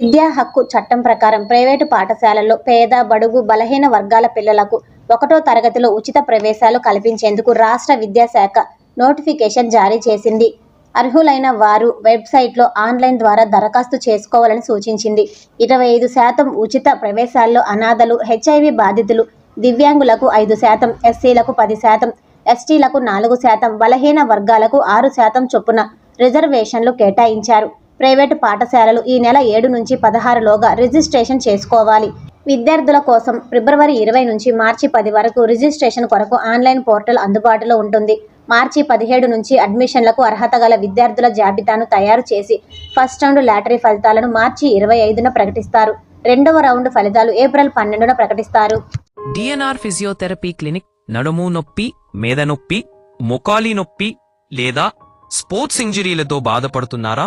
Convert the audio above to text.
విద్యా హక్కు చట్టం ప్రకారం ప్రైవేటు పాఠశాలల్లో పేద బడుగు బలహీన వర్గాల పిల్లలకు ఒకటో తరగతిలో ఉచిత ప్రవేశాలు కల్పించేందుకు రాష్ట్ర విద్యాశాఖ నోటిఫికేషన్ జారీ చేసింది. అర్హులైన వారు వెబ్సైట్లో ఆన్లైన్ ద్వారా దరఖాస్తు చేసుకోవాలని సూచించింది. ఇరవై ఐదు శాతం ఉచిత ప్రవేశాల్లో అనాథలు హెచ్ఐవి బాధితులు దివ్యాంగులకు ఐదు శాతం ఎస్సీలకు పది శాతం ఎస్టీలకు నాలుగు శాతం బలహీన వర్గాలకు ఆరు శాతం చొప్పున రిజర్వేషన్లు కేటాయించారు. ప్రైవేటు పాఠశాలలు ఈ నెల ఏడు నుంచి పదహారులోగా రిజిస్ట్రేషన్ చేసుకోవాలి. విద్యార్థుల కోసం ఫిబ్రవరి ఇరవై నుంచి మార్చి పది వరకు రిజిస్ట్రేషన్ కొరకు ఆన్లైన్ పోర్టల్ అందుబాటులో ఉంటుంది. మార్చి పదిహేడు నుంచి అడ్మిషన్లకు అర్హత గల విద్యార్థుల జాబితాను తయారు చేసి ఫస్ట్ రౌండ్ లాటరీ ఫలితాలను మార్చి ఇరవై ఐదున ప్రకటిస్తారు. రెండవ రౌండ్ ఫలితాలు ఏప్రిల్ పన్నెండున ప్రకటిస్తారు. డిఎన్ఆర్ ఫిజియోథెరపీ క్లినిక్ నడుము నొప్పి మేద నొప్పి మొకాలి నొప్పి లేదా స్పోర్ట్స్ ఇంజరీలతో బాధపడుతున్నారా?